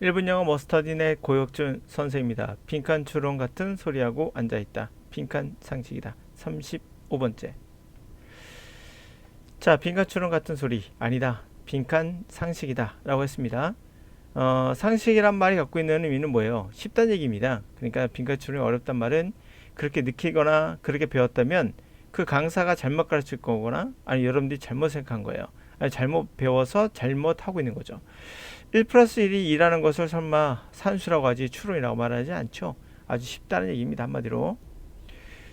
1분 영어 머스터딘의 고혁준 선생입니다. 빈칸 추론 같은 소리하고 앉아있다. 빈칸 상식이다. 35번째. 자, 빈칸 추론 같은 소리 아니다. 빈칸 상식이다. 라고 했습니다. 어, 상식이란 말이 갖고 있는 의미는 뭐예요? 쉽다는 얘기입니다. 그러니까 빈칸 추론이 어렵단 말은 그렇게 느끼거나 그렇게 배웠다면 그 강사가 잘못 가르칠 거거나 아니 여러분들이 잘못 생각한 거예요. 잘못 배워서 잘못하고 있는 거죠. 1 플러스 1이 2라는 것을 설마 산수라고 하지 추론이라고 말하지 않죠. 아주 쉽다는 얘기입니다. 한마디로.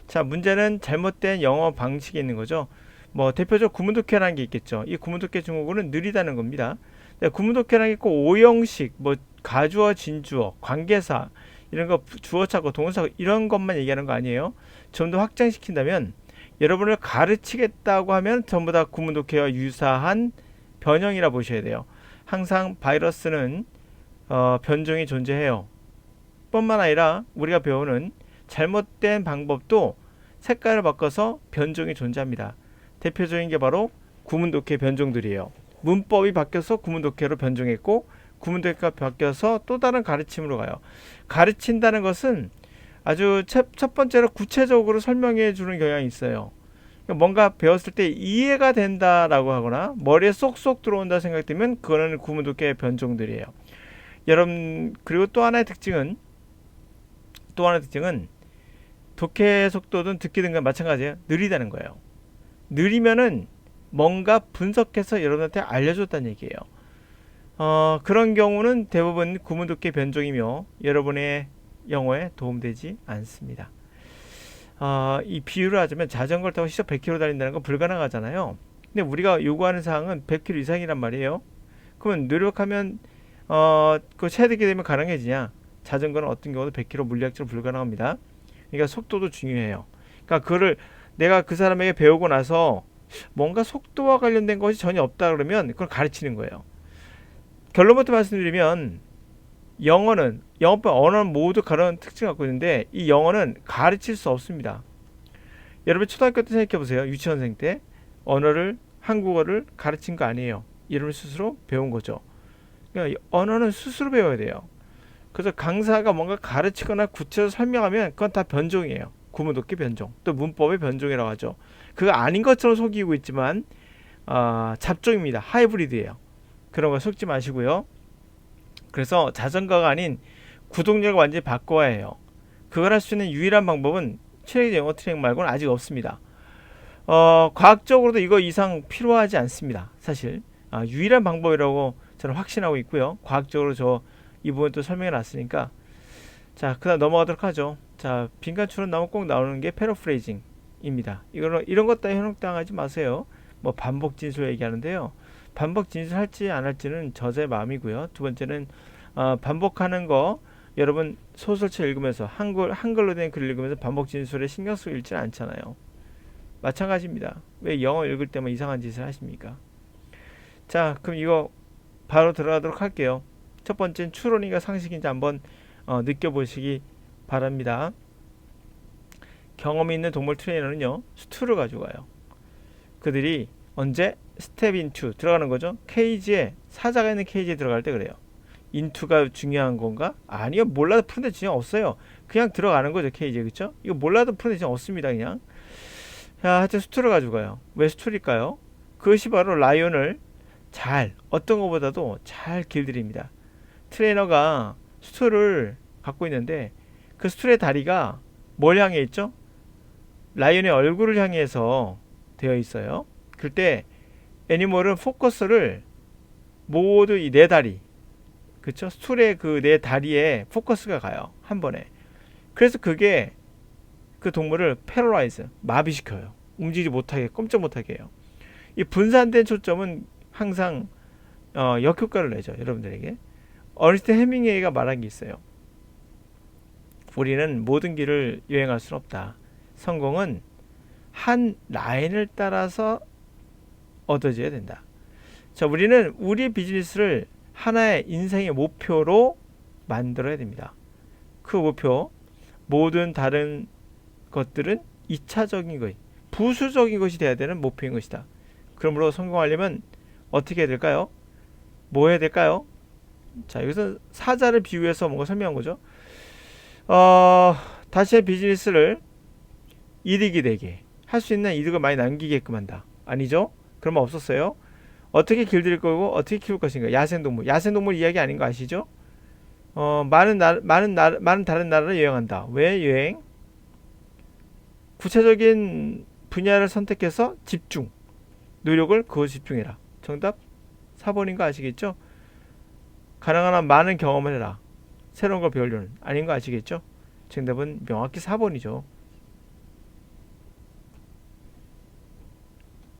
자, 문제는 잘못된 영어 방식이 있는 거죠. 뭐 대표적 구문독해라는 게 있겠죠. 이 구문독해 중국어는 느리다는 겁니다. 네, 구문독해라는 게 있고 오형식, 뭐 가주어, 진주어, 관계사 이런 거 주어차고 동사 이런 것만 얘기하는 거 아니에요. 좀 더 확장시킨다면 여러분을 가르치겠다고 하면 전부 다 구문독해와 유사한 변형이라 보셔야 돼요. 항상 바이러스는 어, 변종이 존재해요. 뿐만 아니라 우리가 배우는 잘못된 방법도 색깔을 바꿔서 변종이 존재합니다. 대표적인 게 바로 구문독해 변종들이에요. 문법이 바뀌어서 구문독해로 변종했고 구문독해가 바뀌어서 또 다른 가르침으로 가요. 가르친다는 것은 아주 첫, 첫 번째로 구체적으로 설명해 주는 경향이 있어요. 그러니까 뭔가 배웠을 때 이해가 된다라고 하거나 머리에 쏙쏙 들어온다 생각되면 그거는 구문독해 변종들이에요. 여러분 그리고 또 하나의 특징은 또 하나의 특징은 독해 속도든 듣기 등과 마찬가지예요. 느리다는 거예요. 느리면은 뭔가 분석해서 여러분한테 알려줬다는 얘기예요. 어, 그런 경우는 대부분 구문독해 변종이며 여러분의 영어에 도움되지 않습니다. 어, 이 비유를 하자면 자전거를 타고 시속 100km 달린다는 건 불가능하잖아요. 근데 우리가 요구하는 사항은 100km 이상이란 말이에요. 그러면 노력하면 어, 그 체득이 되면 가능해지냐? 자전거는 어떤 경우도 100km 물리학적으로 불가능합니다. 그러니까 속도도 중요해요. 그러니까 그거를 내가 그 사람에게 배우고 나서 뭔가 속도와 관련된 것이 전혀 없다 그러면 그걸 가르치는 거예요. 결론부터 말씀드리면 영어는 영어법 언어는 모두 그런 특징을 갖고 있는데 이 영어는 가르칠 수 없습니다. 여러분 초등학교 때 생각해 보세요. 유치원생 때 언어를 한국어를 가르친 거 아니에요. 이름을 스스로 배운 거죠. 그러니까 언어는 스스로 배워야 돼요. 그래서 강사가 뭔가 가르치거나 구체적으로 설명하면 그건 다 변종이에요. 구문독해 변종, 또 문법의 변종이라고 하죠. 그거 아닌 것처럼 속이고 있지만 어, 잡종입니다. 하이브리드예요. 그런 거 속지 마시고요. 그래서 자전거가 아닌 구동력을 완전히 바꿔야 해요. 그걸 할 수 있는 유일한 방법은 트레이드 영어 트레이닝 말고는 아직 없습니다. 어, 과학적으로도 이거 이상 필요하지 않습니다. 사실 아, 유일한 방법이라고 저는 확신하고 있고요. 과학적으로 저 이 부분 또 설명해 놨으니까 자 그 다음 넘어가도록 하죠. 자 추론 나오면 꼭 나오는 게 패러프레이징입니다. 이거는 이런 것 따위 현혹당하지 마세요. 뭐 반복 진술 얘기하는데요. 반복 진술할지 안 할지는 저자의 마음이고요. 두 번째는 어, 반복하는 거 여러분 소설책 읽으면서 한글 한글로 된 글을 읽으면서 반복 진술에 신경 쓰고 읽지 않잖아요. 마찬가지입니다. 왜 영어 읽을 때만 이상한 짓을 하십니까? 자, 그럼 이거 바로 들어가도록 할게요. 첫 번째는 추론이가 상식인지 한번 어, 느껴보시기 바랍니다. 경험이 있는 동물 트레이너는요 수트를 가지고 가요. 그들이 언제 스텝 인투 들어가는 거죠. 케이지에 사자가 있는 케이지에 들어갈 때 그래요. 인투가 중요한 건가? 아니요. 몰라도 푸는데 지장 없어요. 그냥 들어가는 거죠. 케이지에 그렇죠? 이거 몰라도 푸는데 지장 없습니다. 그냥. 자, 하여튼 수트를 가지고 가요. 왜 수트일까요? 그것이 바로 라이온을 잘 어떤 것보다도 잘 길들입니다. 트레이너가 수트를 갖고 있는데 그 수트의 다리가 뭘 향해 있죠? 라이온의 얼굴을 향해서 되어 있어요. 그때 애니멀은 포커스를 모두 이 네 다리 그쵸? 스툴의 그 네 다리에 포커스가 가요 한 번에. 그래서 그게 그 동물을 패러라이즈 마비시켜요. 움직이지 못하게 꼼짝 못하게 해요. 이 분산된 초점은 항상 어, 역효과를 내죠 여러분들에게. 어리스트 해밍웨이가 말한 게 있어요. 우리는 모든 길을 여행할 수는 없다. 성공은 한 라인을 따라서 얻어져야 된다. 자, 우리는 우리 비즈니스를 하나의 인생의 목표로 만들어야 됩니다. 그 목표, 모든 다른 것들은 2차적인 것, 부수적인 것이 돼야 되는 목표인 것이다. 그러므로 성공하려면 어떻게 해야 될까요? 뭐 해야 될까요? 자, 여기서 사자를 비유해서 뭔가 설명한 거죠. 어, 다시의 비즈니스를 이득이 되게 할 수 있는 이득을 많이 남기게끔 한다. 아니죠? 그러면 없었어요. 어떻게 길들일 거고 어떻게 키울 것인가? 야생동물. 야생동물 이야기 아닌 거 아시죠? 어, 많은 나, 많은 나, 많은 다른 나라를 여행한다. 왜 여행? 구체적인 분야를 선택해서 집중. 노력을 그것 집중해라. 정답 4번인 거 아시겠죠? 가능한 한 많은 경험을 해라. 새로운 걸 배우려는 아닌 거 아시겠죠? 정답은 명확히 4번이죠.